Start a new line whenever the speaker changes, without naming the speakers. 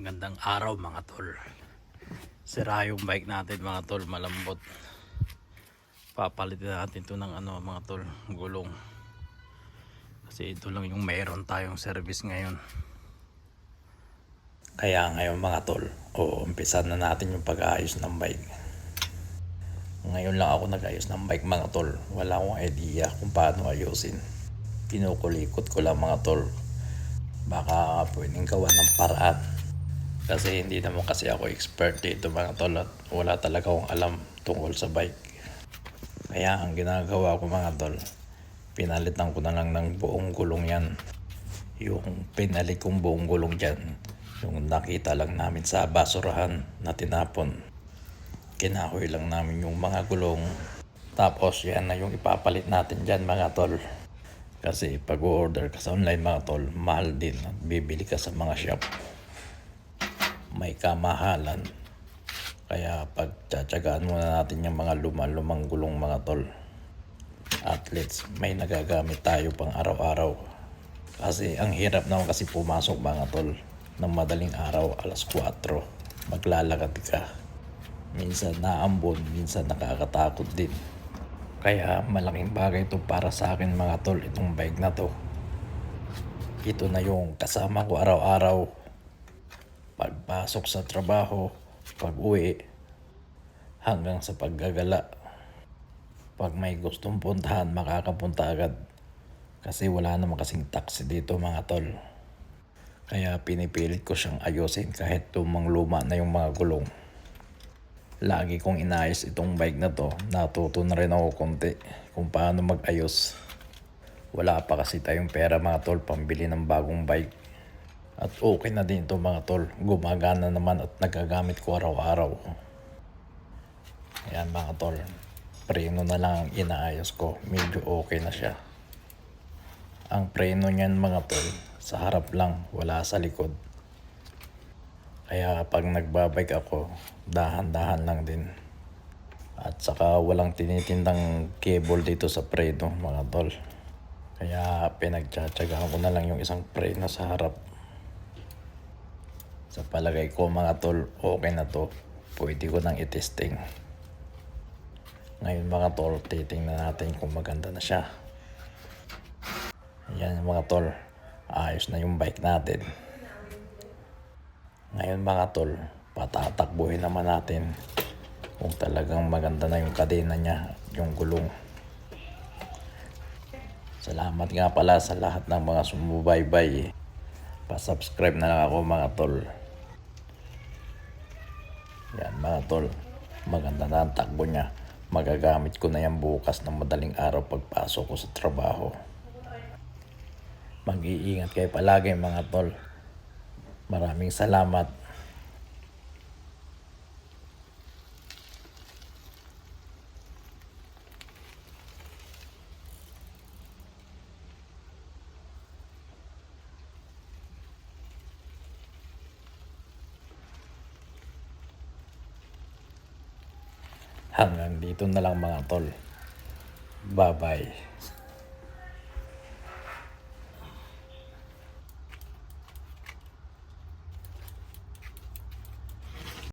Magandang araw mga tol. Sira yung bike natin mga tol, malambot. Papalitin natin to ng ano mga tol, gulong. Kasi ito lang yung mayroon tayong service ngayon. Kaya ngayon mga tol, o umpisa na natin yung pag-aayos ng bike. Ngayon lang ako nag-ayos ng bike mga tol. Wala akong idea kung paano ayusin. Kinukulikot ko lang mga tol. Baka pwedeng gawa ng paraan. Kasi hindi naman kasi ako expert dito mga tol at wala talaga akong alam tungkol sa bike. Kaya ang ginagawa ko mga tol, pinalitan ko na lang ng buong gulong yan. Yung pinalit kong buong gulong dyan, yung nakita lang namin sa basurahan na tinapon. Kinahoy lang namin yung mga gulong. Tapos yan na yung ipapalit natin dyan mga tol. Kasi pag order ka sa online mga tol, mahal din at bibili ka sa mga shop may kamahalan. Kaya pagtsatsagaan muna natin yung mga luma-lumang gulong mga tol. At least may nagagamit tayo pang araw-araw. Kasi ang hirap naman kasi pumasok mga tol ng madaling araw alas 4. Maglalakad ka. Minsan naambon, minsan nakakatakot din. Kaya malaking bagay ito para sa akin mga tol itong bike na to. Ito na yung kasama ko araw-araw pagpasok sa trabaho, pag uwi, hanggang sa paggagala. Pag may gustong puntahan, makakapunta agad. Kasi wala naman kasing taxi dito mga tol. Kaya pinipilit ko siyang ayusin kahit tumang luma na yung mga gulong. Lagi kong inayos itong bike na to. Natuto na rin ako konti kung paano mag-ayos. Wala pa kasi tayong pera mga tol pambili ng bagong bike. At okay na din ito mga tol. Gumagana naman at nagagamit ko araw-araw. Ayan mga tol. Preno na lang ang inaayos ko. Medyo okay na siya. Ang preno niyan mga tol, sa harap lang, wala sa likod. Kaya pag nagbabike ako, dahan-dahan lang din. At saka walang tinitindang cable dito sa preno mga tol. Kaya pinagtsatsagaan ko na lang yung isang preno sa harap. Sa palagay ko mga tol, okay na to. Pwede ko nang itesting. Ngayon mga tol, titingnan natin kung maganda na siya. Ayan mga tol, ayos na yung bike natin. Ngayon mga tol, patatakbuhin naman natin kung talagang maganda na yung kadena niya, yung gulong. Salamat nga pala sa lahat ng mga sumubaybay. Pa-subscribe na lang ako mga tol. Yan mga tol, maganda na ang takbo niya. Magagamit ko na yan bukas ng madaling araw pagpasok ko sa trabaho. Mag-iingat kayo palagi mga tol. Maraming salamat. Hanggang dito na lang mga tol. Bye-bye.